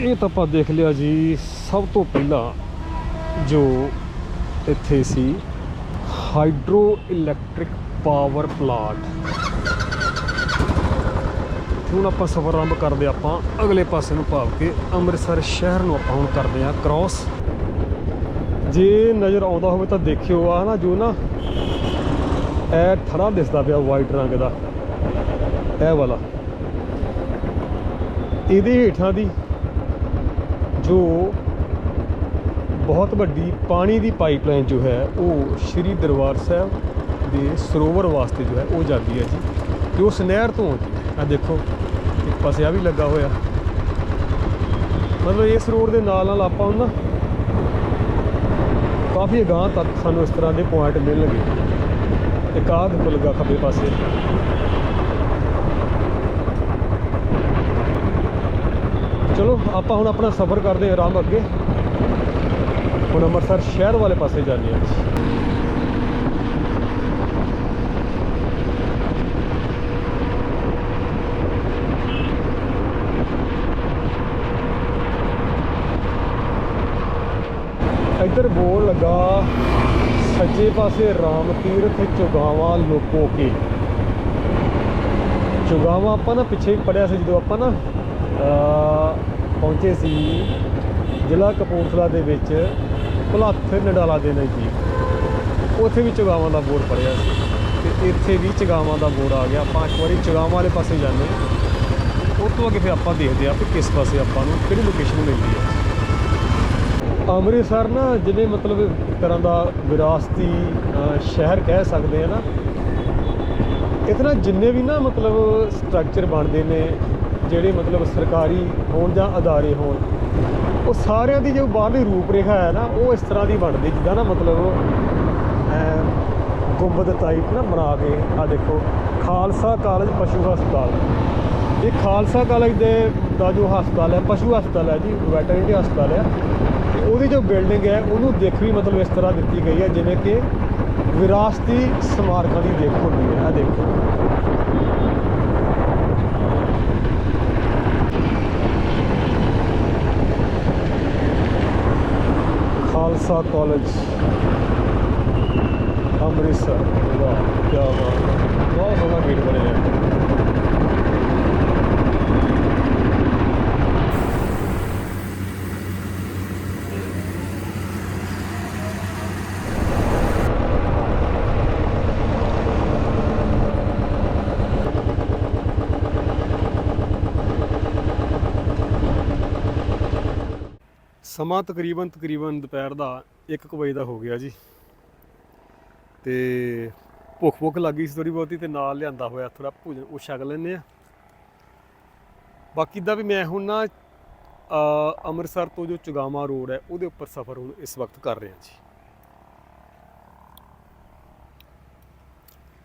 ਇਹ ਤਾਂ ਆਪਾਂ ਦੇਖ ਲਿਆ ਜੀ, ਸਭ ਤੋਂ ਪਹਿਲਾਂ ਜੋ ਇੱਥੇ ਸੀ ਹਾਈਡਰੋ ਇਲੈਕਟ੍ਰਿਕ ਪਾਵਰ ਪਲਾਂਟ ਹੁਣ ਆਪਾਂ ਸਫ਼ਰ ਆਰੰਭ ਕਰਦੇ ਆਪਾਂ, ਅਗਲੇ ਪਾਸੇ ਨੂੰ ਭਾਵ ਕੇ ਅੰਮ੍ਰਿਤਸਰ ਸ਼ਹਿਰ ਨੂੰ ਆਪਾਂ ਹੁਣ ਕਰਦੇ ਆ ਕ੍ਰਾਸ ਜੇ ਨਜ਼ਰ ਆਉਂਦਾ ਹੋਵੇ ਤਾਂ ਦੇਖਿਓ ਆ ਨਾ ਜੋ ਨਾ, ਇਹ ਥੜਾ ਦਿਸਦਾ ਪਿਆ ਵਾਈਟ ਰੰਗ ਦਾ। ਇਹ ਵਾਲਾ। ਇਹਦੇ ਹੇਠਾਂ ਦੀ ਜੋ ਬਹੁਤ ਵੱਡੀ ਪਾਣੀ ਦੀ ਪਾਈਪਲਾਈਨ ਜੋ ਹੈ, ਉਹ ਸ਼੍ਰੀ ਦਰਬਾਰ ਸਾਹਿਬ ਦੇ ਸਰੋਵਰ ਵਾਸਤੇ ਜੋ ਹੈ, ਉਹ ਜਾਂਦੀ ਹੈ ਜੀ। ਤੇ ਉਸ ਨਹਿਰ ਤੋਂ ਆਉਂਦੀ ਹੈ ਆ ਦੇਖੋ, ਇੱਕ ਪਾਸੇ ਆ ਵੀ ਲੱਗਾ ਹੋਇਆ। ਮਤਲਬ ਇਸ ਰੋਡ ਦੇ ਨਾਲ ਨਾਲ ਆਪਾਂ ਉਹਨਾਂ ਕਾਫੀ ਅਗਾਂਹ ਤੱਕ ਸਾਨੂੰ ਇਸ ਤਰ੍ਹਾਂ ਦੇ ਪੁਆਇੰਟ ਮਿਲਣਗੇ। ਇੱਕ ਆਹ ਦੇਖੋ ਲੱਗਾ ਖੱਬੇ ਪਾਸੇ। ਚਲੋ, ਆਪਾਂ ਹੁਣ ਆਪਣਾ ਸਫ਼ਰ ਕਰਦੇ ਹਾਂ ਆਰਾਮ ਅੱਗੇ। ਹੁਣ ਅੰਮ੍ਰਿਤਸਰ ਸ਼ਹਿਰ ਵਾਲੇ ਪਾਸੇ ਜਾਂਦੇ ਹਾਂ। ਇੱਧਰ ਬੋਲ ਲੱਗਾ, ਸੱਜੇ ਪਾਸੇ ਰਾਮ ਤੀਰਥ ਚੁਗਾਵਾ ਲੋਕੋ ਕੇ। ਚੁਗਾਵਾ ਆਪਾਂ ਨਾ ਪਿੱਛੇ ਪੜਿਆ ਸੀ ਜਦੋਂ ਆਪਾਂ ਨਾ ਪਹੁੰਚੇ ਸੀ ਜ਼ਿਲ੍ਹਾ ਕਪੂਰਥਲਾ ਦੇ ਵਿੱਚ ਭੁਲੱਥ ਨਡਾਲਾ ਦੇ ਨਜ਼ਦੀਕ। ਉੱਥੇ ਵੀ ਚੁਗਾਵਾਂ ਦਾ ਬੋਰਡ ਪੜਿਆ ਸੀ ਤੇ ਇੱਥੇ ਵੀ ਚਗਾਵਾਂ ਦਾ ਬੋਰਡ ਆ ਗਿਆ। ਆਪਾਂ ਇੱਕ ਵਾਰੀ ਚਗਾਵਾਂ ਵਾਲੇ ਪਾਸੇ ਜਾਂਦੇ ਹਾਂ। ਉਸ ਤੋਂ ਅੱਗੇ ਫਿਰ ਆਪਾਂ ਦੇਖਦੇ ਹਾਂ ਕਿ ਕਿਸ ਪਾਸੇ ਆਪਾਂ ਨੂੰ ਕਿਹੜੀ ਲੋਕੇਸ਼ਨ ਮਿਲਦੀ ਹੈ। ਅੰਮ੍ਰਿਤਸਰ ਨਾ ਜਿਵੇਂ ਮਤਲਬ ਇੱਕ ਤਰ੍ਹਾਂ ਦਾ ਵਿਰਾਸਤੀ ਸ਼ਹਿਰ ਕਹਿ ਸਕਦੇ ਆ ਨਾ। ਇੱਥੇ ਨਾ ਜਿੰਨੇ ਵੀ ਨਾ ਮਤਲਬ ਸਟਰਕਚਰ ਬਣਦੇ ਨੇ ਜਿਹੜੇ ਮਤਲਬ ਸਰਕਾਰੀ ਹੋਣ ਜਾਂ ਅਦਾਰੇ ਹੋਣ, ਉਹ ਸਾਰਿਆਂ ਦੀ ਜੋ ਬਾਹਰਲੀ ਰੂਪਰੇਖਾ ਹੈ ਨਾ, ਉਹ ਇਸ ਤਰ੍ਹਾਂ ਦੀ ਬਣਦੀ, ਜਿੱਦਾਂ ਨਾ ਮਤਲਬ ਗੁੰਬਦ ਟਾਈਪ ਨਾ ਬਣਾ ਕੇ ਆ ਦੇਖੋ, ਖਾਲਸਾ ਕਾਲਜ ਪਸ਼ੂ ਹਸਪਤਾਲ। ਇਹ ਖਾਲਸਾ ਕਾਲਜ ਦੇ, ਦਾ ਜੋ ਹਸਪਤਾਲ ਹੈ, ਪਸ਼ੂ ਹਸਪਤਾਲ ਹੈ ਜੀ, ਵੈਟਰਨਰੀ ਹਸਪਤਾਲ ਹੈ। ਤੇ ਉਹਦੀ ਜੋ ਬਿਲਡਿੰਗ ਹੈ, ਉਹਨੂੰ ਦੇਖ ਵੀ ਮਤਲਬ ਇਸ ਤਰ੍ਹਾਂ ਦਿੱਤੀ ਗਈ ਹੈ, ਜਿਵੇਂ ਕਿ ਵਿਰਾਸਤੀ ਸਮਾਰਕਾਂ ਦੀ ਦੇਖ ਹੁੰਦੀ ਹੈ ਆ ਦੇਖੋ। ਖਾਲਸਾ ਕਾਲਜ ਅੰਮ੍ਰਿਤਸਰ ਵਾਹ ਕੀ ਬਾਤ ਬਹੁਤ ਸੋਹਣਾ ਗੇਟ ਬਣਿਆ ਹੈ ਸਮਾਂ ਤਕਰੀਬਨ ਤਕਰੀਬਨ ਦੁਪਹਿਰ ਦਾ 1 ਵਜੇ ਦਾ ਹੋ ਗਿਆ ਜੀ। ਤੇ ਭੁੱਖ ਭੁੱਖ ਲੱਗੀ ਸੀ ਥੋੜੀ ਬਹੁਤੀ ਤੇ ਨਾਲ ਲਿਆਂਦਾ ਹੋਇਆ ਥੋੜਾ ਭੋਜਨ, ਉਹ ਛਕ ਲੈਂਦੇ ਆ ਬਾਕੀ ਦਾ ਵੀ ਮੈਂ ਹੁਣ ਨਾ ਅੰਮ੍ਰਿਤਸਰ ਤੋਂ ਜੋ ਚੁਗਾਮਾ ਰੋਡ ਹੈ, ਉਹਦੇ ਉੱਪਰ ਸਫ਼ਰ ਹੁਣ ਇਸ ਵਕਤ ਕਰ ਰਿਹਾ ਜੀ।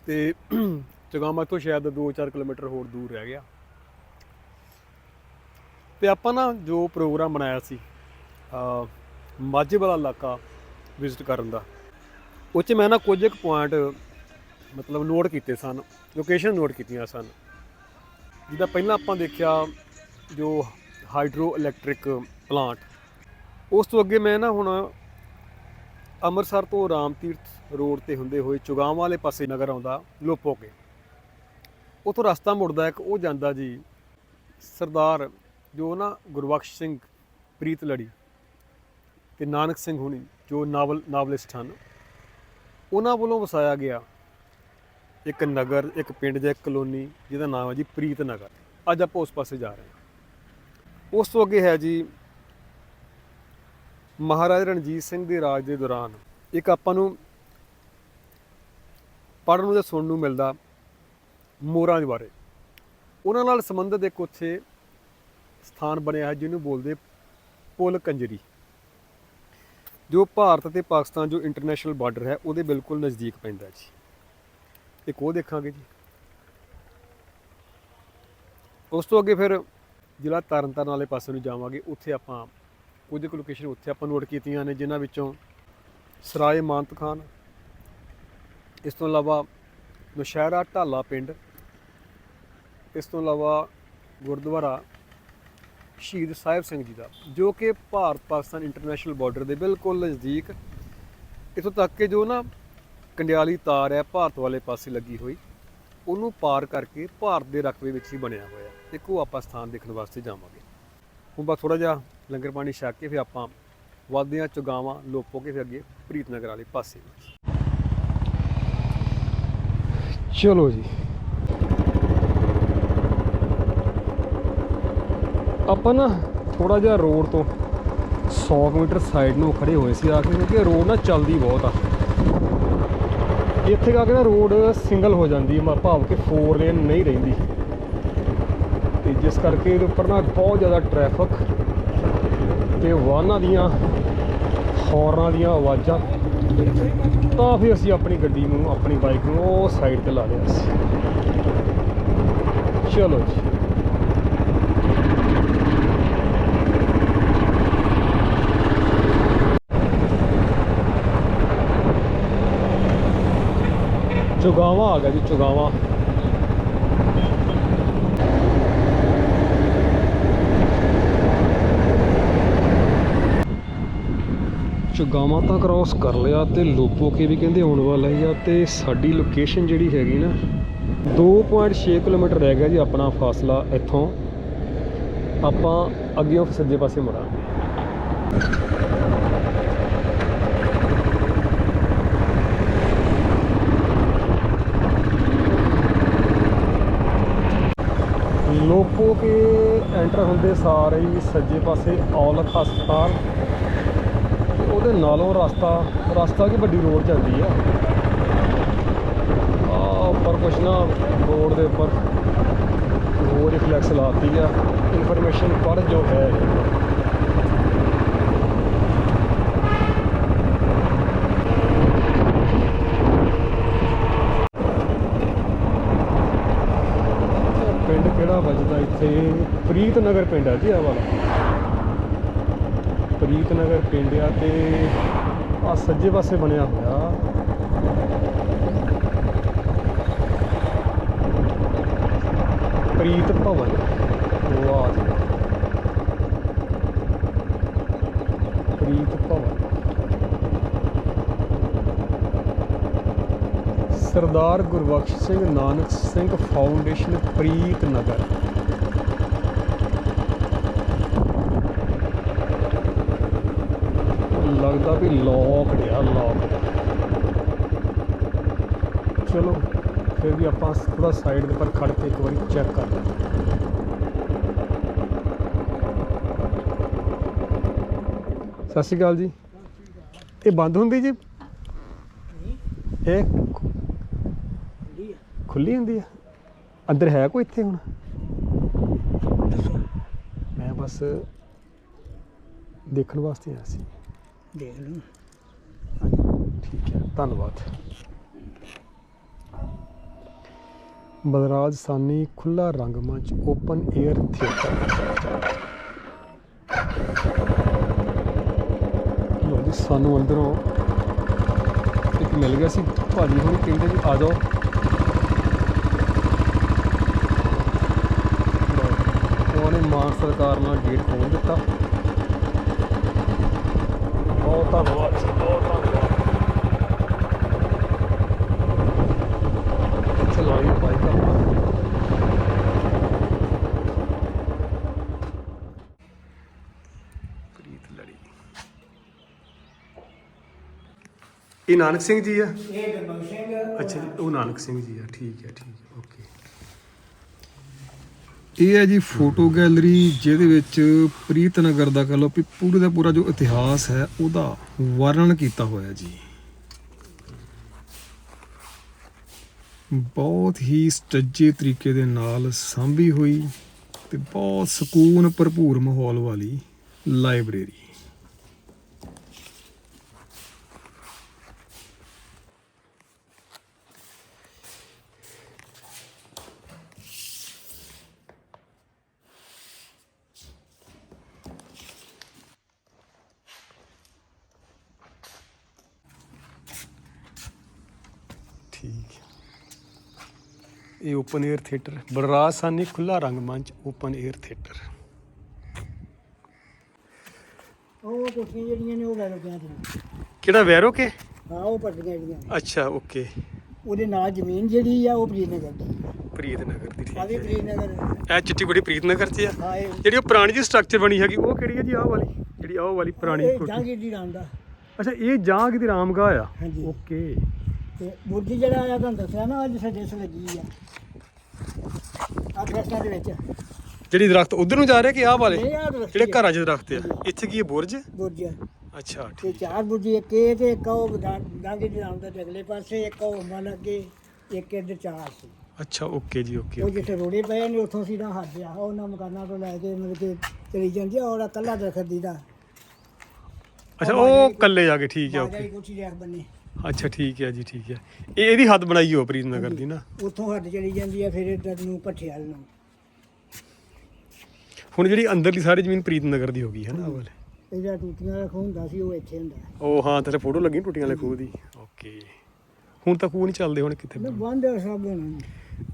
ਤੇ ਚੁਗਾਮਾ ਤੋਂ ਸ਼ਾਇਦ 2-4 ਕਿਲੋਮੀਟਰ ਹੋਰ ਦੂਰ ਰਹਿ ਗਿਆ। ਤੇ ਆਪਾਂ ਨਾ ਜੋ ਪ੍ਰੋਗਰਾਮ ਬਣਾਇਆ ਸੀ ਮਾਝੇ ਵਾਲਾ ਇਲਾਕਾ ਵਿਜ਼ਿਟ ਕਰਨ ਦਾ। ਉਹ 'ਚ ਮੈਂ ਨਾ ਕੁਝ ਇੱਕ ਪੁਆਇੰਟ ਮਤਲਬ ਨੋਟ ਕੀਤੇ ਸਨ ਲੋਕੇਸ਼ਨ ਨੋਟ ਕੀਤੀਆਂ ਸਨ। ਜਿੱਦਾਂ ਪਹਿਲਾਂ ਆਪਾਂ ਦੇਖਿਆ ਜੋ ਹਾਈਡਰੋ ਇਲੈਕਟ੍ਰਿਕ ਪਲਾਂਟ ਉਸ ਤੋਂ ਅੱਗੇ ਮੈਂ ਨਾ ਹੁਣ ਅੰਮ੍ਰਿਤਸਰ ਤੋਂ ਰਾਮ ਤੀਰਥ ਰੋਡ ਤੇ ਹੁੰਦੇ ਹੋਏ ਚੁਗਾਵਾਂ ਵਾਲੇ ਪਾਸੇ ਨਗਰ ਆਉਂਦਾ, ਲੋਪੋਕੇ। ਉਥੋਂ ਰਸਤਾ ਮੁੜਦਾ, ਇੱਕ ਉਹ ਜਾਂਦਾ ਜੀ ਸਰਦਾਰ, ਜੋ ਨਾ ਗੁਰਬਖਸ਼ ਸਿੰਘ ਪ੍ਰੀਤ ਲੜੀ ਤੇ ਨਾਨਕ ਸਿੰਘ ਹੁਣੀ, ਜੋ ਨਾਵਲ, ਨਾਵਲਿਸਟ ਹਨ, ਉਹਨਾਂ ਵੱਲੋਂ ਵਸਾਇਆ ਗਿਆ ਇੱਕ ਨਗਰ, ਇੱਕ ਪਿੰਡ ਜਾਂ ਇੱਕ ਕਲੋਨੀ, ਜਿਹਦਾ ਨਾਮ ਹੈ ਜੀ ਪ੍ਰੀਤ ਨਗਰ। ਅੱਜ ਆਪਾਂ ਉਸ ਪਾਸੇ ਜਾ ਰਹੇ ਹਾਂ। ਉਸ ਤੋਂ ਅੱਗੇ ਹੈ ਜੀ ਮਹਾਰਾਜਾ ਰਣਜੀਤ ਸਿੰਘ ਦੇ ਰਾਜ ਦੇ ਦੌਰਾਨ ਇੱਕ ਆਪਾਂ ਨੂੰ ਪੜ੍ਹਨ ਨੂੰ ਜਾਂ ਸੁਣਨ ਨੂੰ ਮਿਲਦਾ ਮੋਰਾਂ ਦੇ ਬਾਰੇ। ਉਹਨਾਂ ਨਾਲ ਸੰਬੰਧਿਤ ਇੱਕ ਉੱਥੇ ਸਥਾਨ ਬਣਿਆ ਹੈ ਜਿਹਨੂੰ ਬੋਲਦੇ ਪੁਲ ਕੰਜਰੀ। ਜੋ ਭਾਰਤ ਅਤੇ ਪਾਕਿਸਤਾਨ ਜੋ ਇੰਟਰਨੈਸ਼ਨਲ ਬਾਰਡਰ ਹੈ, ਉਹਦੇ ਬਿਲਕੁਲ ਨਜ਼ਦੀਕ ਪੈਂਦਾ ਜੀ। ਇੱਕ ਉਹ ਦੇਖਾਂਗੇ ਜੀ। ਉਸ ਤੋਂ ਅੱਗੇ ਫਿਰ ਜ਼ਿਲ੍ਹਾ ਤਰਨਤਾਰਨ ਵਾਲੇ ਪਾਸੇ ਨੂੰ ਜਾਵਾਂਗੇ। ਉੱਥੇ ਆਪਾਂ ਕੁਝ ਕੁ ਲੋਕੇਸ਼ਨ ਉੱਥੇ ਆਪਾਂ ਨੋਟ ਕੀਤੀਆਂ ਨੇ, ਜਿਨ੍ਹਾਂ ਵਿੱਚੋਂ ਸਰਾਏ ਮਾਨਤ ਖਾਨ, ਇਸ ਤੋਂ ਇਲਾਵਾ ਨੁਸ਼ਹਿਰਾ ਢਾਲਾ ਪਿੰਡ, ਇਸ ਤੋਂ ਇਲਾਵਾ ਗੁਰਦੁਆਰਾ ਸ਼ਹੀਦ ਸਾਹਿਬ ਸਿੰਘ ਜੀ ਦਾ, ਜੋ ਕਿ ਭਾਰਤ ਪਾਕਿਸਤਾਨ ਇੰਟਰਨੈਸ਼ਨਲ ਬਾਰਡਰ ਦੇ ਬਿਲਕੁਲ ਨਜ਼ਦੀਕ, ਇਥੋਂ ਤੱਕ ਕਿ ਜੋ ਨਾ ਕੰਡਿਆਲੀ ਤਾਰ ਹੈ, ਭਾਰਤ ਵਾਲੇ ਪਾਸੇ ਲੱਗੀ ਹੋਈ, ਉਹਨੂੰ ਪਾਰ ਕਰਕੇ ਭਾਰਤ ਦੇ ਰਕਬੇ ਵਿੱਚ ਹੀ ਬਣਿਆ ਹੋਇਆ ਇੱਕ ਉਹ ਆਪਾਂ ਸਥਾਨ ਦੇਖਣ ਵਾਸਤੇ ਜਾਵਾਂਗੇ। ਹੁਣ ਬਸ ਥੋੜਾ ਜਿਹਾ ਲੰਗਰ ਪਾਣੀ ਛਕ ਕੇ ਫਿਰ ਆਪਾਂ ਵਾਦੀਆਂ ਚੁਗਾਵਾਂ ਲੋਪੋ ਕੇ ਫਿਰ ਅੱਗੇ ਪ੍ਰੀਤਨਗਰ ਵਾਲੇ ਪਾਸੇ। ਚਲੋ ਜੀ। ਆਪਾਂ ਨਾ ਥੋੜਾ ਜਿਹਾ ਰੋਡ ਤੋਂ 100 ਮੀਟਰ ਸਾਈਡ ਨੂੰ ਖੜੇ ਹੋਏ ਸੀ ਆ ਕੇ ਕਿਉਂਕਿ ਰੋਡ ਨਾ ਚੱਲਦੀ ਬਹੁਤ ਆ। ਇੱਥੇ ਆ ਕੇ ਨਾ ਰੋਡ ਸਿੰਗਲ ਹੋ ਜਾਂਦੀ ਹੈ ਭਾਵ ਕਿ 4 ਲੇਨ ਨਹੀਂ ਰਹਿੰਦੀ। ਤੇ ਜਿਸ ਕਰਕੇ ਇਹਦੇ ਉੱਪਰ ਨਾ ਬਹੁਤ ਜ਼ਿਆਦਾ ਟ੍ਰੈਫਿਕ ਤੇ ਵਾਹਨਾਂ ਦੀਆਂ, ਹੌਰਨਾਂ ਦੀਆਂ ਆਵਾਜ਼ਾਂ, ਤਾਂ ਫਿਰ ਅਸੀਂ ਆਪਣੀ ਗੱਡੀ ਨੂੰ, ਆਪਣੀ ਬਾਈਕ ਨੂੰ ਉਹ ਸਾਈਡ ਤੇ ਲਾ ਲਿਆ ਸੀ। ਚਲੋ ਜੀ। ਚੁਗਾਵਾ ਆ ਗਿਆ ਜੀ, ਚੁਗਾਵਾ। ਚੁਗਾਵਾ ਤਾਂ ਕ੍ਰਾਸ ਕਰ ਲਿਆ ਤੇ ਲੋਪੋ ਕੇ ਵੀ ਕਹਿੰਦੇ ਆਉਣ ਵਾਲਾ ਹੀ ਆ ਤੇ ਸਾਡੀ ਲੋਕੇਸ਼ਨ ਜਿਹੜੀ ਹੈਗੀ ਨਾ 2.6 ਕਿਲੋਮੀਟਰ ਰਹਿ ਗਿਆ ਜੀ ਆਪਣਾ ਫਾਸਲਾ ਇੱਥੋਂ। ਆਪਾਂ ਅੱਗੇ ਸੱਜੇ ਪਾਸੇ ਮੁੜਾਂਗੇ। ਲੋਪੋ ਕੇ ਐਂਟਰ ਹੁੰਦੇ ਸਾਰੇ ਹੀ ਸੱਜੇ ਪਾਸੇ ਔਲਖ ਹਸਪਤਾਲ। ਤੇ ਉਹਦੇ ਨਾਲੋਂ ਰਸਤਾ ਰਸਤਾ ਕਿ ਵੱਡੀ ਰੋਡ ਜਾਂਦੀ ਆ। ਆ ਉੱਪਰ ਕੁਛ ਨਾ ਰੋਡ ਦੇ ਉੱਪਰ ਹੋਰ ਇੱਕ ਫਲੈਕਸ ਲਾਤੀ ਆ। ਇਨਫੋਰਮੇਸ਼ਨ ਪਰ ਜੋ ਹੈ ਜਿਹੜਾ ਵੱਜਦਾ ਇੱਥੇ ਪ੍ਰੀਤ ਨਗਰ ਪਿੰਡ ਆ ਜੀ ਆ ਵਾਲਾ। ਪ੍ਰੀਤ ਨਗਰ ਪਿੰਡ ਆ ਤੇ ਆ ਸੱਜੇ ਪਾਸੇ ਬਣਿਆ ਹੋਇਆ। ਪ੍ਰੀਤ ਭਵਨ। ਵਾਹ ਜੀ ਪ੍ਰੀਤ ਭਵਨ ਸਰਦਾਰ ਗੁਰਬਖਸ਼ ਸਿੰਘ ਨਾਨਕ ਸਿੰਘ ਫਾਊਂਡੇਸ਼ਨ ਪ੍ਰੀਤ ਨਗਰ। ਲੱਗਦਾ ਵੀ ਲੋਕ ਆ ਲੋਕ ਚਲੋ ਫਿਰ ਵੀ ਆਪਾਂ ਥੋੜਾ ਸਾਈਡ ਦੇ ਪਰ ਖੜ ਕੇ ਇੱਕ ਵਾਰੀ ਚੈੱਕ ਕਰ ਲੈਂਦੇ ਸਤਿ ਸ਼੍ਰੀ ਅਕਾਲ ਜੀ। ਇਹ ਬੰਦ ਹੁੰਦੀ ਜੀ? ਇਹ ਖੁੱਲੀ ਹੁੰਦੀ ਆ? ਅੰਦਰ ਹੈ ਕੋਈ ਇੱਥੇ ਹੁਣ? ਮੈਂ ਬਸ ਦੇਖਣ ਵਾਸਤੇ ਆਇਆ ਸੀ। ਦੇਖ ਲਓ। ਠੀਕ ਹੈ ਧੰਨਵਾਦ। ਬਲਰਾਜ ਸਾਨੀ ਖੁੱਲਾ ਰੰਗਮੰਚ ਓਪਨ 에ਅਰ ਥੀਏਟਰ। ਲੋ ਜੀ ਸਾਨੂੰ ਅੰਦਰੋਂ ਇੱਕ ਮਿਲ ਗਿਆ ਸੀ। ਭਾਜੀ ਹੁਣ ਕਹਿੰਦੇ ਜੀ ਆ ਜਾਓ ਲਓ ਜੀ, ਉਹਨੇ ਮਾਨ ਸਰਕਾਰ ਨਾਲ ਗੇਟ ਖੋਲ੍ਹ ਦਿੱਤਾ ਬਹੁਤ ਧੰਨਵਾਦ। ਜੀ ਬਹੁਤ ਧੰਨਵਾਦ। ਚਲਾਈ ਬਾਈਕ ਆਪਾਂ ਪ੍ਰੀਤ ਲੜੀ। ਇਹ ਨਾਨਕ ਸਿੰਘ ਜੀ ਆ? ਇਹ ਗੁਰਬਖਸ਼ ਸਿੰਘ। ਅੱਛਾ ਜੀ ਉਹ ਨਾਨਕ ਸਿੰਘ ਜੀ ਆ। ਠੀਕ ਹੈ ਠੀਕ ਹੈ ਓਕੇ। ਇਹ ਹੈ ਜੀ ਫੋਟੋ ਗੈਲਰੀ ਜਿਹਦੇ ਵਿੱਚ ਪ੍ਰੀਤ ਨਗਰ ਦਾ ਕਹ ਲਓ ਵੀ ਪੂਰੇ ਦਾ ਪੂਰਾ ਜੋ ਇਤਿਹਾਸ ਹੈ, ਉਹਦਾ ਵਰਣਨ ਕੀਤਾ ਹੋਇਆ ਜੀ। ਬਹੁਤ ਹੀ ਸਟੱਜੇ ਤਰੀਕੇ ਦੇ ਨਾਲ ਸਾਂਭੀ ਹੋਈ ਤੇ ਬਹੁਤ ਸਕੂਨ ਭਰਪੂਰ ਮਾਹੌਲ ਵਾਲੀ ਲਾਇਬ੍ਰੇਰੀ ਠੀਕ ਇਹ open air theatre Balraj Sahni ਖੁੱਲਾ ਰੰਗਮੰਚ ਓਪਨ 에ਅਰ ਥੀਏਟਰ ਉਹ ਕੋਠੀਆਂ ਜਿਹੜੀਆਂ ਨੇ ਉਹ ਲੈ ਲੱਗੀਆਂ ਸੀ ਕਿਹੜਾ ਵੈਰੋ ਕੇ ਹਾਂ ਉਹ ਪੱਟੀਆਂ ਜਿਹੜੀਆਂ। ਅੱਛਾ ਓਕੇ ਉਹਦੇ ਨਾਲ ਜ਼ਮੀਨ ਜਿਹੜੀ ਆ ਉਹ ਪ੍ਰੀਤ ਨਗਰ ਦੀ। ਪ੍ਰੀਤ ਨਗਰ ਦੀ ਠੀਕ ਆ ਵੀ ਹੈ। ਪ੍ਰੀਤ ਨਗਰ ਇਹ ਚਿੱਟੀ ਗੁੜੀ ਪ੍ਰੀਤ ਨਗਰ ਚ ਆ। ਹਾਂ ਇਹ। ਜਿਹੜੀ ਉਹ ਪੁਰਾਣੀ ਜੀ ਸਟਰਕਚਰ ਬਣੀ ਹੈਗੀ ਉਹ ਕਿਹੜੀ ਹੈ ਜੀ ਆਹ ਵਾਲੀ? ਜਿਹੜੀ ਆਹ ਵਾਲੀ ਪੁਰਾਣੀ ਇਹ ਕੋਠੀ। ਜਹਾਂਗੀਰ ਦੀ ਰਾਮ ਦਾ। ਅੱਛਾ ਇਹ ਜਾਂਗ ਦੀ ਰਾਮਗਾਹ ਆ। ਹਾਂਜੀ। ਓਕੇ ਤੇ ਬੁਰਜ ਜਿਹੜਾ ਆ ਤੁਹਾਨੂੰ ਦੱਸਿਆ ਨਾ ਅੱਜ ਸਾਡੇ ਇਸ ਲੱਗੀ ਆ। ਆ ਫੈਸਟਾ ਦੇ ਵਿੱਚ। ਜਿਹੜੀ ਦਰਖਤ ਉਧਰ ਨੂੰ ਜਾ ਰਹੇ ਕਿ ਆਹ ਵਾਲੇ? ਇਹ ਆ ਦਰਖਤ ਜਿਹੜੇ ਘਰਾਂ 'ਚ ਦਰਖਤ ਆ। ਇੱਥੇ ਕੀ ਹੈ ਬੁਰਜ? ਬੁਰਜ ਆ। ਅੱਛਾ ਤੇ ਠੀਕ ਚਾਰ ਬੁਰਜ ਇੱਕ ਇਹ ਤੇ ਇੱਕ ਉਹ ਜਹਾਂਗੀਰ ਦੀ ਰਾਮ ਦਾ ਤੇ ਅਗਲੇ ਪਾਸੇ ਇੱਕ ਉਹ ਮਨ ਅੱਗੇ ਇੱਕ ਇੱਧਰ ਚਾਰ ਸੀ। ਅੱਛਾ ਓਕੇ ਜੀ ਓਕੇ ਉਹ ਜਿੱਥੇ ਰੋੜੇ ਪਏ ਨੇ ਉੱਥੋਂ ਸਿੱਧਾ ਹੱਦ ਆ ਉਹਨਾਂ ਮਕਾਨਾਂ ਤੋਂ ਲੈ ਕੇ ਮਤਲਬ ਕਿ ਚਲੀ ਜਾਂਦੀ ਆ ਉਹਦਾ ਕੱਲਾ ਦਰਖਤ ਦੀ ਦਾ ਅੱਛਾ ਉਹ ਕੱਲੇ ਜਾ ਕੇ ਠੀਕ ਹੈ ਬਾਜਾ ਓਕੇ। ਦੀ ਕੋਠੀ ਦੇ ਬੰਨੇ। ਅੱਛਾ ਠੀਕ ਹੈ ਜੀ ਠੀਕ ਹੈ। ਇਹ ਇਹਦੀ ਹੱਦ ਬਣਾਈ ਹੋ ਪ੍ਰੀਤ ਨਗਰ ਦੀ ਨਾ। ਉੱਥੋਂ ਹੱਦ ਚਲੀ ਜਾਂਦੀ ਆ ਫਿਰ ਇੱਧਰ ਨੂੰ ਭੱਠੇ ਵਾਲ ਨੂੰ। ਹੁਣ ਜਿਹੜੀ ਅੰਦਰਲੀ ਸਾਰੀ ਜ਼ਮੀਨ ਪ੍ਰੀਤ ਨਗਰ ਦੀ ਹੋ ਗਈ ਹੈ ਨਾ ਆਹ ਵਾਲੇ। ਇਹਦਾ ਟੂਟੀਆਂ ਦਾ ਖੂਹ ਹੁੰਦਾ ਸੀ ਉਹ ਇੱਥੇ ਹੁੰਦਾ। ਉਹ ਹਾਂ ਤੇਰੇ ਫੋਟੋ ਲੱਗੀ ਟੁੱਟੀਆਂ ਵਾਲੇ ਖੂਹ ਦੀ? ਓਕੇ। ਹੁਣ ਤਾਂ ਖੂਹ ਨਹੀਂ ਚੱਲਦੇ ਹੁਣ ਕਿੱਥੇ ਮੈਂ ਬੰਦ ਸਭ ਹੋਣਾ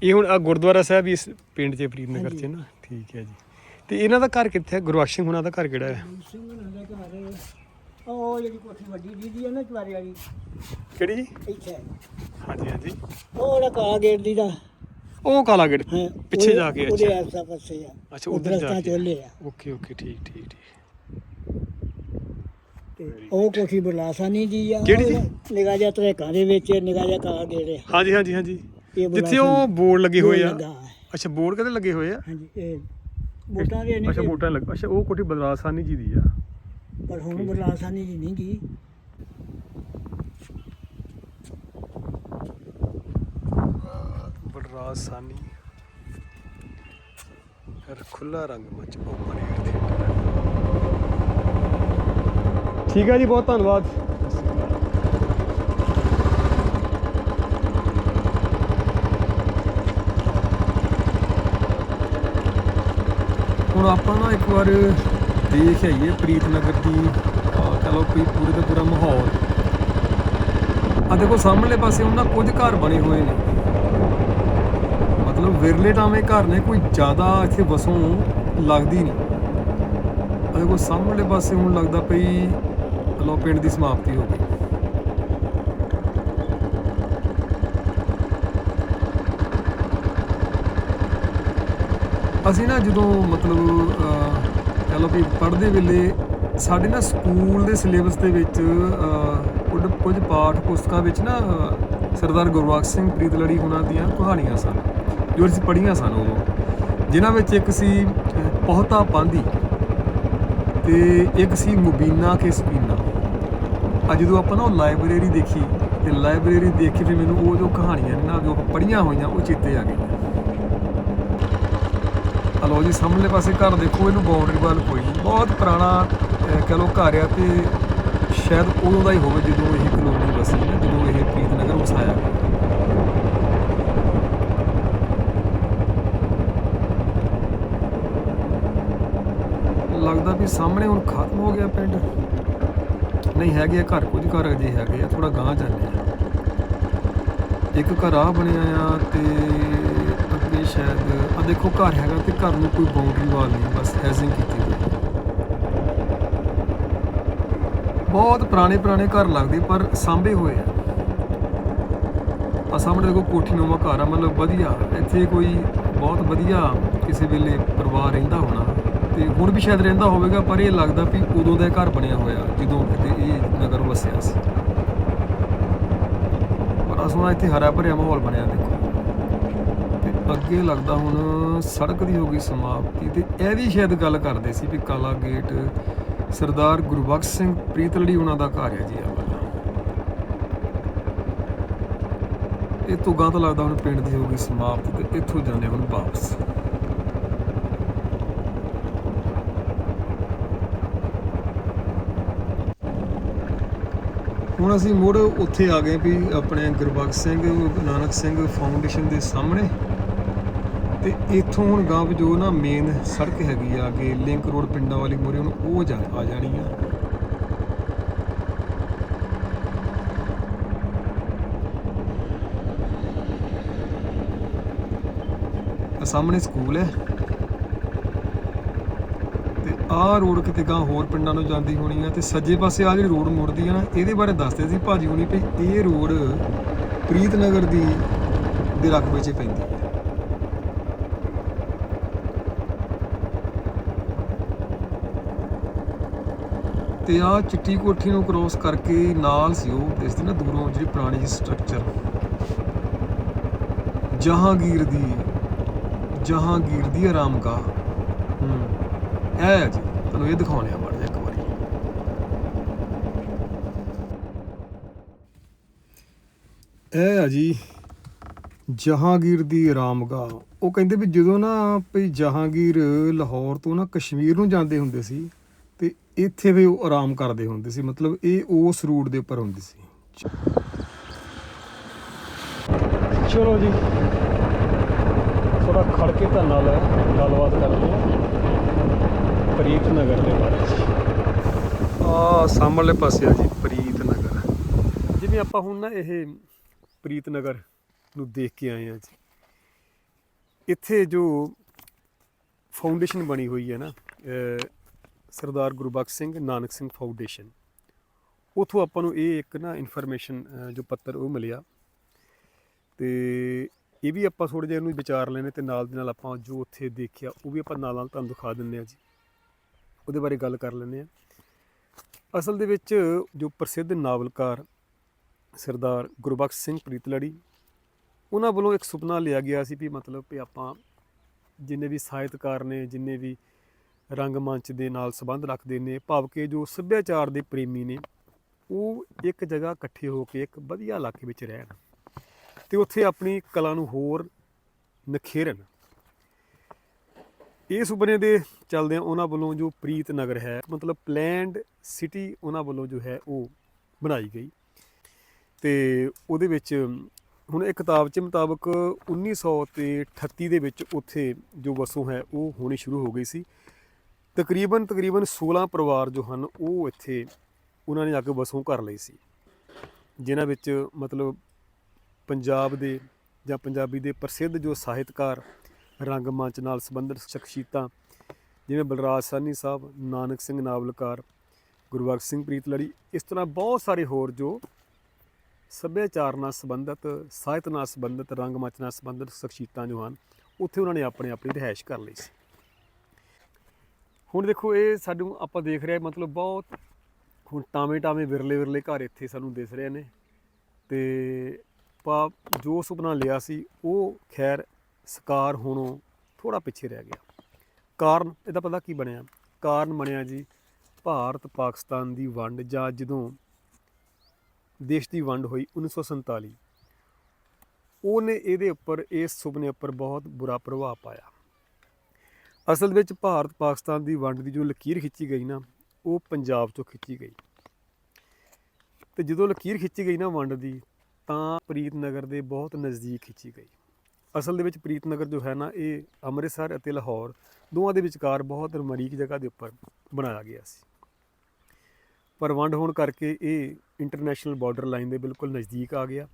ਇਹ ਹੁਣ ਆ ਗੁਰਦੁਆਰਾ ਸਾਹਿਬ ਇਸ ਪਿੰਡ 'ਚ ਪ੍ਰੀਤ ਨਗਰ 'ਚ ਨਾ? ਠੀਕ ਹੈ ਜੀ। ਤੇ ਇਹਨਾਂ ਦਾ ਘਰ ਕਿੱਥੇ ਹੈ? ਸਿੰਘ ਹੁਣਾਂ ਦਾ ਘਰ ਕਿਹੜਾ ਹੈ? ਸਿੰਘ ਨਾਲ ਦਾ ਘਰ ਉਹ ਜਿਹੜੀ ਕੋਠੀ ਵੱਡੀ ਦੀਦੀ ਆ ਨਾ ਚਵਾਰੇ ਵਾਲੀ ਕਿਹੜੀ? ਜੀ ਇੱਥੇ। ਹੈ। ਹਾਂਜੀ ਹਾਂਜੀ। ਉਹ ਜਿਹੜਾ ਕਾਲਾ ਗੇਟ ਦੀ ਦਾ। ਉਹ ਕਾਲਾ ਗੇਟ ਹੈ ਪਿੱਛੇ ਉਹ- ਜਾ ਕੇ ਉਹਦੇ ਅੱਛਾ। ਆਸਾ ਪਾਸੇ ਆ। ਅੱਛਾ ਉਹ ਉਧਰ ਜਾ ਦਰਖਤਾਂ ਕੇ। ਚੋਲੇ ਆ। ਓਕੇ ਓਕੇ ਠੀਕ ਠੀਕ ਠੀਕ। ਤੇ ਉਹ ਕੋਠੀ ਬੁਲਾਸਾਨੀ ਦੀ ਆ। ਕਿਹੜੀ ਜੀ? ਨਿਗਾਹ ਜਾ ਤਰੇਕਾਂ ਦੇ ਵਿੱਚ ਨਿਗਾਹ ਜਾ ਕਾਲਾ ਗੇਟ ਆ। ਹਾਂਜੀ ਹਾਂਜੀ ਹਾਂਜੀ। ਇਹ ਜਿੱਥੇ ਉਹ ਬੋਰਡ ਲੱਗੇ ਹੋਏ ਆ। ਲੱਗਾ ਹੈ। ਅੱਛਾ ਬੋਰਡ ਕਦੇ ਲੱਗੇ ਹੋਏ ਆ? ਹਾਂਜੀ ਇਹ ਬੋਟਾਂ ਦੇ ਅੱਛਾ ਬੋਟਾਂ ਲੱਗ ਅੱਛਾ ਉਹ ਕੋਠੀ ਬਦਰਾਜ ਸਾਨੀ ਜੀ ਦੀ ਆ। ਪਰ ਹੁਣ ਬੁਲਾਸਾਨੀ ਦੀ ਨਹੀਂ ਗਈ। ਬਦਰਾਜ ਸਾਨੀ ਫਿਰ ਖੁੱਲਾ ਰੰਗ ਮੰਚ ਓਪਨ 에ਅਰ ਥੀਏਟਰ ਠੀਕ ਹੈ ਜੀ ਬਹੁਤ ਧੰਨਵਾਦ। ਹੁਣ ਆਪਾਂ ਨਾ ਇੱਕ ਵਾਰ ਦੇਖ ਆਈਏ ਪ੍ਰੀਤ ਨਗਰ ਦੀ, ਅਹ, ਕਹ ਲਓ ਵੀ ਪੂਰੇ ਦਾ ਪੂਰਾ ਮਾਹੌਲ। ਆ ਦੇਖੋ, ਸਾਹਮਣੇ ਪਾਸੇ ਉਹਨਾਂ ਕੁਝ ਘਰ ਬਣੇ ਹੋਏ ਨੇ। ਮਤਲਬ ਵਿਰਲੇ ਟਾਵੇਂ ਘਰ ਨੇ, ਕੋਈ ਜ਼ਿਆਦਾ ਇੱਥੇ ਵਸੋਂ ਲੱਗਦੀ ਨਹੀਂ। ਆ ਦੇਖੋ, ਸਾਹਮਣੇ ਪਾਸੇ ਹੁਣ ਲੱਗਦਾ ਪਈ ਲੋ ਪਿੰਡ ਦੀ ਸਮਾਪਤੀ ਹੋ ਗਈ। ਅਸੀਂ ਨਾ ਜਦੋਂ ਮਤਲਬ ਅਹ, ਵੀ ਪੜ੍ਹਦੇ ਵੇਲੇ ਸਾਡੇ ਨਾ ਸਕੂਲ ਦੇ ਸਿਲੇਬਸ ਦੇ ਵਿੱਚ ਕੁਝ ਕੁਝ ਪਾਠ ਪੁਸਤਕਾਂ ਵਿੱਚ ਨਾ ਸਰਦਾਰ ਗੁਰਬਖਸ਼ ਸਿੰਘ ਪ੍ਰੀਤਲੜੀ ਉਹਨਾਂ ਦੀਆਂ ਕਹਾਣੀਆਂ ਸਨ ਜੋ ਅਸੀਂ ਪੜ੍ਹੀਆਂ ਸਨ ਉਦੋਂ ਜਿਨ੍ਹਾਂ ਵਿੱਚ ਇੱਕ ਸੀ ਅਹ, ਪਹੁਤਾ ਪਾਂਦੀ ਤੇ ਇੱਕ ਸੀ ਮੁਬੀਨਾ ਕੇ ਸਕੀਨਾ ਅੱਜ ਜਦੋਂ ਆਪਾਂ ਨਾ ਉਹ ਲਾਇਬ੍ਰੇਰੀ ਦੇਖੀ ਤੇ ਲਾਇਬ੍ਰੇਰੀ ਦੇਖ ਕੇ ਮੈਨੂੰ ਉਹ ਜੋ ਕਹਾਣੀਆਂ ਨੇ ਨਾ ਜੋ ਪੜ੍ਹੀਆਂ ਹੋਈਆਂ ਉਹ ਚੇਤੇ ਆ ਗਈਆਂ। ਹਲੋ ਜੀ ਸਾਹਮਣੇ ਪਾਸੇ ਘਰ ਦੇਖੋ ਇਹਨੂੰ ਬਾਉਂਡਰੀ ਵਾਲ ਕੋਈ ਨਹੀਂ। ਬਹੁਤ ਪੁਰਾਣਾ ਅਹ, ਕਹਿ ਲਓ ਘਰ ਆ ਤੇ ਸ਼ਾਇਦ ਉਦੋਂ ਦਾ ਹੀ ਹੋਵੇ ਜਦੋਂ ਇਹ ਕਲੋਨੀ ਵਸੀ ਨਾ ਜਦੋਂ ਇਹ ਪ੍ਰੀਤਨਗਰ ਵਸਾਇਆ। ਗਿਆ ਲੱਗਦਾ ਵੀ ਸਾਹਮਣੇ ਹੁਣ ਖਤਮ ਹੋ ਗਿਆ ਪਿੰਡ। ਨਹੀਂ ਹੈਗੇ ਆ ਘਰ ਕੁਝ ਘਰ ਅਜੇ ਹੈਗੇ ਆ ਥੋੜਾ ਗਾਂਹ ਜਾਂਦੇ ਆ ਇੱਕ ਘਰ ਆ ਬਣਿਆ ਆ ਤੇ ਸ਼ਾਇਦ ਆ ਦੇਖੋ ਘਰ ਹੈਗਾ ਤੇ ਘਰ ਨੂੰ ਕੋਈ ਬਾਉਂਡਰੀ ਵਾਲ ਨਹੀਂ, ਬਸ ਹੈਜ਼ਿੰਗ ਕੀਤੀ ਹੋਈ। ਬਹੁਤ ਪੁਰਾਣੇ ਪੁਰਾਣੇ ਘਰ ਲੱਗਦੇ, ਪਰ ਸਾਂਭੇ ਹੋਏ ਆ। ਆ ਸਾਹਮਣੇ ਦੇਖੋ ਕੋਠੀ ਨਵਾਂ ਘਰ ਆ, ਮਤਲਬ ਵਧੀਆ। ਇੱਥੇ ਕੋਈ ਬਹੁਤ ਵਧੀਆ ਕਿਸੇ ਵੇਲੇ ਪਰਿਵਾਰ ਰਹਿੰਦਾ ਹੋਣਾ। ਤੇ ਹੁਣ ਵੀ ਸ਼ਾਇਦ ਰਹਿੰਦਾ ਹੋਵੇਗਾ, ਪਰ ਇਹ ਲੱਗਦਾ ਵੀ ਉਦੋਂ ਦਾ ਘਰ ਬਣਿਆ ਹੋਇਆ, ਜਦੋਂ ਕਿਤੇ ਇਹ ਨਗਰ ਵਸਿਆ ਸੀ। ਬੜਾ ਸੋਹਣਾ ਇੱਥੇ ਹਰਾ ਭਰਿਆ ਮਾਹੌਲ ਬਣਿਆ ਦੇਖੋ ਤੇ ਅੱਗੇ ਲੱਗਦਾ ਹੁਣ ਸੜਕ ਦੀ ਹੋ ਗਈ ਸਮਾਪਤੀ ਤੇ ਇਹਦੀ ਸ਼ਾਇਦ ਗੱਲ ਕਰਦੇ ਸੀ ਵੀ ਕਾਲਾ ਗੇਟ ਸਰਦਾਰ ਗੁਰਬਖਸ਼ ਸਿੰਘ ਪ੍ਰੀਤਲੜੀ ਉਹਨਾਂ ਦਾ ਘਰ ਹੈ ਜੀ ਆ ਵਾਲਾ। ਇਹ ਤੋਂ ਗਾਂ ਤਾਂ ਲੱਗਦਾ ਹੁਣ ਪਿੰਡ ਦੀ ਹੋ ਗਈ ਸਮਾਪਤੀ ਤੇ ਇੱਥੋਂ ਜਾਂਦੇ ਹੁਣ ਵਾਪਸ। ਹੁਣ ਅਸੀਂ ਮੁੜ ਉੱਥੇ ਆ ਗਏ ਵੀ ਆਪਣੇ ਗੁਰਬਖਸ਼ ਸਿੰਘ, ਨਾਨਕ ਸਿੰਘ ਫਾਊਂਡੇਸ਼ਨ ਦੇ ਸਾਹਮਣੇ। ਤੇ ਇੱਥੋਂ ਹੁਣ ਗਾਂਵ ਜੋ ਨਾ ਮੇਨ ਸੜਕ ਹੈਗੀ ਆ, ਅੱਗੇ ਲਿੰਕ ਰੋਡ ਪਿੰਡਾਂ ਵਾਲੀ ਮੋਰੇ ਹੁਣ ਉਹ ਜਾ ਆ ਜਾਣੀ ਆ। ਆ ਸਾਹਮਣੇ ਸਕੂਲ ਹੈ। ਤੇ ਆਹ ਰੋਡ ਕਿਤੇ ਗਾਂ ਹੋਰ ਪਿੰਡਾਂ ਨੂੰ ਜਾਂਦੀ ਹੋਣੀ ਆ, ਤੇ ਸੱਜੇ ਪਾਸੇ ਆ ਜਿਹੜੀ ਰੋਡ ਮੁੜਦੀ ਆ ਨਾ, ਇਹਦੇ ਬਾਰੇ ਦੱਸਦੇ ਸੀ ਭਾਜੀ ਹੁਣੀ ਵੀ ਇਹ ਰੋਡ ਪ੍ਰੀਤਨਗਰ ਦੀ ਦੇ ਰਕਬੇ 'ਚ ਪੈਂਦੀ। ਤੇ ਆ ਚਿੱਟੀ ਕੋਠੀ ਨੂੰ ਕ੍ਰੋਸ ਕਰਕੇ ਨਾਲ ਸੀ ਉਹ ਦਿਸਦੀ ਨਾ ਦੂਰੋਂ ਜਿਹੜੀ ਪੁਰਾਣੀ ਜਿਹੀ ਸਟਰਕਚਰ ਜਹਾਂਗੀਰ ਦੀ ਜਹਾਂਗੀਰ ਦੀ ਆਰਾਮਗਾ ਹੂੰ ਇਹ ਹੈ ਜੀ, ਤੁਹਾਨੂੰ ਇਹ ਦਿਖਾਉਣੇ ਆ ਮੜ ਜਾ ਇੱਕ ਵਾਰੀ। ਇਹ ਆ ਜੀ, ਜਹਾਂਗੀਰ ਦੀ ਆਰਾਮਗਾਹ। ਉਹ ਕਹਿੰਦੇ ਵੀ ਜਦੋਂ ਨਾ ਵੀ ਜਹਾਂਗੀਰ ਲਾਹੌਰ ਤੋਂ ਨਾ ਕਸ਼ਮੀਰ ਨੂੰ ਜਾਂਦੇ ਹੁੰਦੇ ਸੀ ਇੱਥੇ ਵੀ ਉਹ ਆਰਾਮ ਕਰਦੇ ਹੁੰਦੇ ਸੀ ਮਤਲਬ ਇਹ ਉਸ ਰੂਟ ਦੇ ਉੱਪਰ ਹੁੰਦੀ ਸੀ। ਚਲੋ ਜੀ। ਥੋੜਾ ਖੜ ਕੇ ਤਾਂ ਨਾਲ ਗੱਲਬਾਤ ਕਰਦੇ ਹਾਂ। ਪ੍ਰੀਤ ਨਗਰ ਦੇ ਬਾਰੇ ਚ। ਆ ਸਾਹਮਣੇ ਪਾਸੇ ਆ ਜੀ ਪ੍ਰੀਤ ਨਗਰ ਜਿਵੇਂ ਆਪਾਂ ਹੁਣ ਨਾ ਇਹ ਪ੍ਰੀਤ ਨਗਰ ਨੂੰ ਦੇਖ ਕੇ ਆਏ ਆ ਜੀ। ਇੱਥੇ ਜੋ ਫਾਊਂਡੇਸ਼ਨ ਬਣੀ ਹੋਈ ਹੈ ਨਾ ਸਰਦਾਰ ਗੁਰਬਖਸ਼ ਸਿੰਘ ਨਾਨਕ ਸਿੰਘ ਫਾਊਂਡੇਸ਼ਨ। ਉਥੋਂ ਆਪਾਂ ਨੂੰ ਇਹ ਇੱਕ ਨਾ ਇਨਫੋਰਮੇਸ਼ਨ ਜੋ ਪੱਤਰ ਉਹ ਮਿਲਿਆ। ਤੇ ਇਹ ਵੀ ਆਪਾਂ ਥੋੜੇ ਜਿਹਾ ਇਹਨੂੰ ਵਿਚਾਰ ਲੈਣੇ ਤੇ ਨਾਲ ਦੇ ਨਾਲ ਆਪਾਂ ਜੋ ਉੱਥੇ ਦੇਖਿਆ, ਉਹ ਵੀ ਆਪਾਂ ਨਾਲ ਨਾਲ ਤੁਹਾਨੂੰ ਦਿਖਾ ਦਿੰਨੇ ਆ ਜੀ। ਉਹਦੇ ਬਾਰੇ ਗੱਲ ਕਰ ਲੈਂਦੇ ਆ ਅਸਲ ਦੇ ਵਿੱਚ ਜੋ ਪ੍ਰਸਿੱਧ ਨਾਵਲਕਾਰ ਸਰਦਾਰ ਗੁਰਬਖਸ਼ ਸਿੰਘ ਪ੍ਰੀਤਲੜੀ ਉਹਨਾਂ ਵੱਲੋਂ ਇੱਕ ਸੁਪਨਾ ਲਿਆ ਗਿਆ ਸੀ ਵੀ ਮਤਲਬ ਕਿ ਆਪਾਂ ਜਿੰਨੇ ਵੀ ਸਾਹਿਤਕਾਰ ਨੇ, ਜਿੰਨੇ ਵੀ ਰੰਗਮੰਚ ਦੇ ਨਾਲ ਸੰਬੰਧ ਰੱਖਦੇ ਨੇ, ਭਾਵ ਕਿ ਜੋ ਸੱਭਿਆਚਾਰ ਦੇ ਪ੍ਰੇਮੀ ਨੇ, ਉਹ ਇੱਕ ਜਗ੍ਹਾ ਇਕੱਠੇ ਹੋ ਕੇ ਇੱਕ ਵਧੀਆ ਇਲਾਕੇ ਵਿੱਚ ਰਹਿਣ ਤੇ ਉੱਥੇ ਆਪਣੀ ਕਲਾ ਨੂੰ ਹੋਰ ਨਖੇਰਨ। ਇਹ ਸੁਪਨੇ ਦੇ ਚੱਲਦਿਆਂ ਉਹਨਾਂ ਵੱਲੋਂ ਜੋ ਪ੍ਰੀਤ ਨਗਰ ਹੈ, ਮਤਲਬ ਪਲੈਨਡ ਸਿਟੀ ਉਹਨਾਂ ਵੱਲੋਂ ਜੋ ਹੈ, ਉਹ ਬਣਾਈ ਗਈ ਤੇ ਉਹਦੇ ਵਿੱਚ ਹੁਣ ਇਹ ਕਿਤਾਬ 'ਚ ਮੁਤਾਬਕ 1938 ਦੇ ਵਿੱਚ ਉੱਥੇ ਜੋ ਵਸੋਂ ਹੈ, ਉਹ ਹੋਣੀ ਸ਼ੁਰੂ ਹੋ ਗਈ ਸੀ। ਤਕਰੀਬਨ ਤਕਰੀਬਨ 16 ਪਰਿਵਾਰ ਜੋ ਹਨ, ਉਹ ਇੱਥੇ ਉਹਨਾਂ ਨੇ ਆ ਕੇ ਵਸੋਂ ਕਰ ਲਈ ਸੀ। ਜਿਨ੍ਹਾਂ ਵਿੱਚ ਮਤਲਬ ਪੰਜਾਬ ਦੇ ਜਾਂ ਪੰਜਾਬੀ ਦੇ ਪ੍ਰਸਿੱਧ ਜੋ ਸਾਹਿਤਕਾਰ ਰੰਗਮੰਚ ਨਾਲ ਸੰਬੰਧਿਤ ਸ਼ਖਸੀਅਤਾਂ ਜਿਵੇਂ ਬਲਰਾਜ ਸਾਨੀ ਸਾਹਿਬ, ਨਾਨਕ ਸਿੰਘ ਨਾਵਲਕਾਰ ਗੁਰਬਖਸ਼ ਸਿੰਘ ਪ੍ਰੀਤਲੜੀ ਇਸ ਤਰ੍ਹਾਂ ਬਹੁਤ ਸਾਰੇ ਹੋਰ ਜੋ ਸੱਭਿਆਚਾਰ ਨਾਲ ਸੰਬੰਧਿਤ, ਸਾਹਿਤ ਨਾਲ ਸੰਬੰਧਿਤ ਰੰਗਮੰਚ ਨਾਲ ਸੰਬੰਧਿਤ ਸ਼ਖਸੀਅਤਾਂ ਜੋ ਹਨ, ਉੱਥੇ ਉਹਨਾਂ ਨੇ ਆਪਣੇ ਆਪਣੀ ਰਿਹਾਇਸ਼ ਕਰ ਲਈ ਸੀ। ਹੁਣ ਦੇਖੋ ਇਹ ਸਾਨੂੰ ਆਪਾਂ ਦੇਖ ਰਹੇ ਮਤਲਬ ਬਹੁਤ ਹੁਣ ਟਾਵੇਂ ਟਾਵੇਂ ਵਿਰਲੇ ਵਿਰਲੇ ਘਰ ਇੱਥੇ ਸਾਨੂੰ ਦਿਸ ਰਹੇ ਨੇ। ਤੇ ਪਾ ਜੋ ਸੁਪਨਾ ਲਿਆ ਸੀ, ਉਹ ਖੈਰ ਸਕਾਰ ਹੋਣੋਂ ਥੋੜਾ ਪਿੱਛੇ ਰਹਿ ਗਿਆ। ਕਾਰਨ, ਇਹਦਾ ਪਤਾ ਕੀ ਬਣਿਆ? ਕਾਰਨ ਬਣਿਆ ਜੀ, ਭਾਰਤ ਪਾਕਿਸਤਾਨ ਦੀ ਵੰਡ ਜਾਂ ਜਦੋਂ ਦੇਸ਼ ਦੀ ਵੰਡ ਹੋਈ 1947 ਉਹਨੇ ਇਹਦੇ ਉੱਪਰ, ਇਸ ਸੁਪਨੇ ਉੱਪਰ ਬਹੁਤ ਬੁਰਾ ਪ੍ਰਭਾਵ ਪਾਇਆ। ਅਸਲ ਵਿੱਚ ਭਾਰਤ ਪਾਕਿਸਤਾਨ ਦੀ ਵੰਡ ਦੀ ਜੋ ਲਕੀਰ ਖਿੱਚੀ ਗਈ ਨਾ, ਉਹ ਪੰਜਾਬ ਤੋਂ ਖਿੱਚੀ ਗਈ। ਤੇ ਜਦੋਂ ਲਕੀਰ ਖਿੱਚੀ ਗਈ ਨਾ ਵੰਡ ਦੀ, ਤਾਂ ਪ੍ਰੀਤਨਗਰ ਦੇ ਬਹੁਤ ਨਜ਼ਦੀਕ ਖਿੱਚੀ ਗਈ। ਅਸਲ ਦੇ ਵਿੱਚ ਪ੍ਰੀਤਨਗਰ ਜੋ ਹੈ ਨਾ, ਇਹ ਅੰਮ੍ਰਿਤਸਰ ਅਤੇ ਲਾਹੌਰ ਦੋਵਾਂ ਦੇ ਵਿਚਕਾਰ ਬਹੁਤ ਰਮਰੀਕ ਜਗ੍ਹਾ ਦੇ ਉੱਪਰ ਬਣਾਇਆ ਗਿਆ ਸੀ। ਪਰ ਵੰਡ ਹੋਣ ਕਰਕੇ ਇਹ ਇੰਟਰਨੈਸ਼ਨਲ ਬਾਰਡਰ ਲਾਈਨ ਦੇ ਬਿਲਕੁਲ ਨਜ਼ਦੀਕ ਆ ਗਿਆ।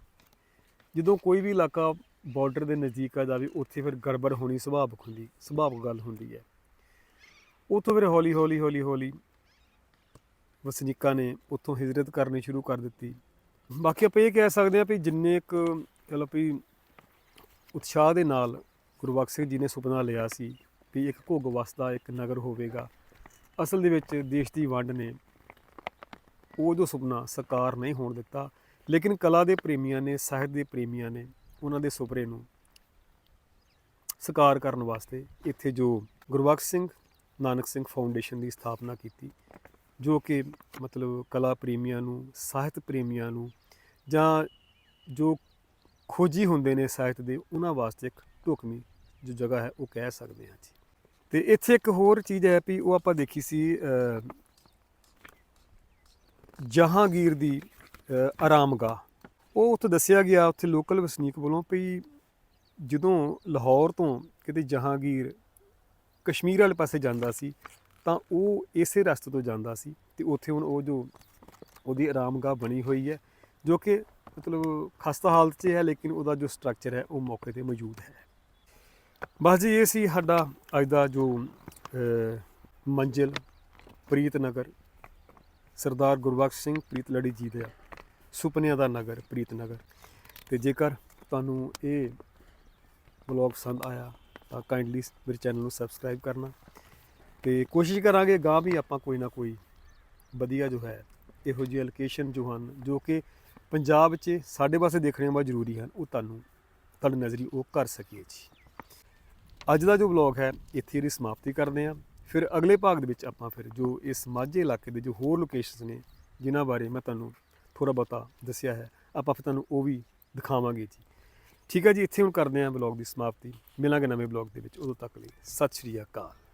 ਜਦੋਂ ਕੋਈ ਵੀ ਇਲਾਕਾ ਬਾਰਡਰ ਦੇ ਨਜ਼ਦੀਕ ਆ ਜਾਵੇ ਉੱਥੇ ਫਿਰ ਗੜਬੜ ਹੋਣੀ ਸੁਭਾਵਿਕ ਹੁੰਦੀ, ਸੁਭਾਵਿਕ ਗੱਲ ਹੁੰਦੀ ਹੈ। ਉੱਥੋਂ ਫਿਰ ਹੌਲੀ ਹੌਲੀ ਹੌਲੀ ਹੌਲੀ ਵਸਨੀਕਾਂ ਨੇ ਉੱਥੋਂ ਹਿਜਰਤ ਕਰਨੀ ਸ਼ੁਰੂ ਕਰ ਦਿੱਤੀ। ਬਾਕੀ ਆਪਾਂ ਇਹ ਕਹਿ ਸਕਦੇ ਹਾਂ ਵੀ ਜਿੰਨੇ ਕੁ ਚਲੋ ਵੀ ਉਤਸ਼ਾਹ ਦੇ ਨਾਲ ਗੁਰਬਖਸ਼ ਸਿੰਘ ਜੀ ਨੇ ਸੁਪਨਾ ਲਿਆ ਸੀ ਵੀ ਇੱਕ ਘੁੱਗ ਵਸਦਾ, ਇੱਕ ਨਗਰ ਹੋਵੇਗਾ, ਅਸਲ ਦੇ ਵਿੱਚ ਦੇਸ਼ ਦੀ ਵੰਡ ਨੇ ਉਹ ਜੋ ਸੁਪਨਾ ਸਾਕਾਰ ਨਹੀਂ ਹੋਣ ਦਿੱਤਾ, ਲੇਕਿਨ ਕਲਾ ਦੇ ਪ੍ਰੇਮੀਆਂ ਨੇ, ਸਾਹਿਤ ਦੇ ਪ੍ਰੇਮੀਆਂ ਨੇ ਉਹਨਾਂ ਦੇ ਸੁਪਨੇ ਨੂੰ ਸਾਕਾਰ ਕਰਨ ਵਾਸਤੇ ਇੱਥੇ ਜੋ ਗੁਰਬਖਸ਼ ਸਿੰਘ ਨਾਨਕ ਸਿੰਘ ਫਾਊਂਡੇਸ਼ਨ ਦੀ ਸਥਾਪਨਾ ਕੀਤੀ, ਜੋ ਕਿ ਮਤਲਬ ਕਲਾ ਪ੍ਰੇਮੀਆਂ ਨੂੰ, ਸਾਹਿਤ ਪ੍ਰੇਮੀਆਂ ਨੂੰ ਜਾਂ ਜੋ ਖੋਜੀ ਹੁੰਦੇ ਨੇ ਸਾਹਿਤ ਦੇ, ਉਹਨਾਂ ਵਾਸਤੇ ਇੱਕ ਢੁਕਵੀਂ ਜੋ ਜਗ੍ਹਾ ਹੈ, ਉਹ ਕਹਿ ਸਕਦੇ ਹਾਂ ਜੀ। ਤੇ ਇੱਥੇ ਇੱਕ ਹੋਰ ਚੀਜ਼ ਹੈ ਵੀ ਉਹ ਆਪਾਂ ਦੇਖੀ ਸੀ ਜਹਾਂਗੀਰ ਦੀ ਆਰਾਮਗਾਹ। ਉਹ ਉੱਥੇ ਦੱਸਿਆ ਗਿਆ ਉੱਥੇ ਲੋਕਲ ਵਸਨੀਕ ਵੱਲੋਂ ਵੀ ਜਦੋਂ ਲਾਹੌਰ ਤੋਂ ਕਿਤੇ ਜਹਾਂਗੀਰ ਕਸ਼ਮੀਰ ਵਾਲੇ ਪਾਸੇ ਜਾਂਦਾ ਸੀ, ਤਾਂ ਉਹ ਇਸੇ ਰਸਤੇ ਤੋਂ ਜਾਂਦਾ ਸੀ ਤੇ ਉੱਥੇ ਹੁਣ ਉਹ ਜੋ ਉਹਦੀ ਆਰਾਮਗਾਹ ਬਣੀ ਹੋਈ ਹੈ, ਜੋ ਕਿ ਮਤਲਬ ਖਸਤਾ ਹਾਲਤ 'ਚ ਹੈ ਲੇਕਿਨ ਉਹਦਾ ਜੋ ਸਟਰਕਚਰ ਹੈ ਉਹ ਮੌਕੇ ਤੇ ਮੌਜੂਦ ਹੈ। ਬਸ ਜੀ, ਇਹ ਸੀ ਸਾਡਾ ਅੱਜ ਦਾ ਜੋ ਮੰਜ਼ਿਲ ਪ੍ਰੀਤ ਨਗਰ ਸਰਦਾਰ ਗੁਰਬਖਸ਼ ਸਿੰਘ ਪ੍ਰੀਤ ਲੜੀ ਜੀ ਦਾ ਸੁਪਨਿਆਂ ਦਾ ਨਗਰ, ਪ੍ਰੀਤ ਨਗਰ। ਤੇ ਜੇਕਰ ਤੁਹਾਨੂੰ ਇਹ ਵਲੌਗ ਪਸੰਦ ਆਇਆ, ਤਾਂ ਕਾਈਂਡਲੀ ਮੇਰੇ ਚੈਨਲ ਨੂੰ ਸਬਸਕ੍ਰਾਈਬ ਕਰਨਾ। ਤੇ ਕੋਸ਼ਿਸ਼ ਕਰਾਂਗੇ ਗਾਂ ਵੀ ਆਪਾਂ ਕੋਈ ਨਾ ਕੋਈ ਵਧੀਆ ਜੋ ਹੈ, ਇਹੋ ਜਿਹੀ ਲੋਕੇਸ਼ਨ ਜੋ ਹਨ, ਜੋ ਕਿ ਪੰਜਾਬ 'ਚ ਸਾਡੇ ਪਾਸੇ ਦੇਖਣੇ ਬਹੁਤ ਜ਼ਰੂਰੀ ਹਨ, ਉਹ ਤੁਹਾਨੂੰ, ਤੁਹਾਡੇ ਨਜ਼ਰੀ ਉਹ ਕਰ ਸਕੀਏ ਜੀ। ਅੱਜ ਦਾ ਜੋ ਵਲੌਗ ਹੈ, ਇੱਥੇ ਇਹਦੀ ਸਮਾਪਤੀ ਕਰਦੇ ਹਾਂ। ਫਿਰ ਅਗਲੇ ਭਾਗ ਦੇ ਵਿੱਚ ਆਪਾਂ ਫਿਰ ਜੋ ਇਸ ਮਾਝੇ ਇਲਾਕੇ ਦੇ ਜੋ ਹੋਰ ਲੋਕੇਸ਼ਨਸ ਨੇ, ਜਿਨ੍ਹਾਂ ਬਾਰੇ ਮੈਂ ਤੁਹਾਨੂੰ ਥੋੜਾ ਬਹੁਤਾ ਦੱਸਿਆ ਹੈ। ਆਪਾਂ ਫਿਰ ਤੁਹਾਨੂੰ ਉਹ ਵੀ ਦਿਖਾਵਾਂਗੇ ਜੀ। ਠੀਕ ਹੈ ਜੀ, ਇੱਥੇ ਹੁਣ ਕਰਦੇ ਹਾਂ ਵਲੌਗ ਦੀ ਸਮਾਪਤੀ। ਮਿਲਾਂਗੇ ਨਵੇਂ ਵਲੌਗ ਦੇ ਵਿੱਚ। ਉਦੋਂ ਤੱਕ ਲਈ ਸਤਿ ਸ਼੍ਰੀ ਅਕਾਲ।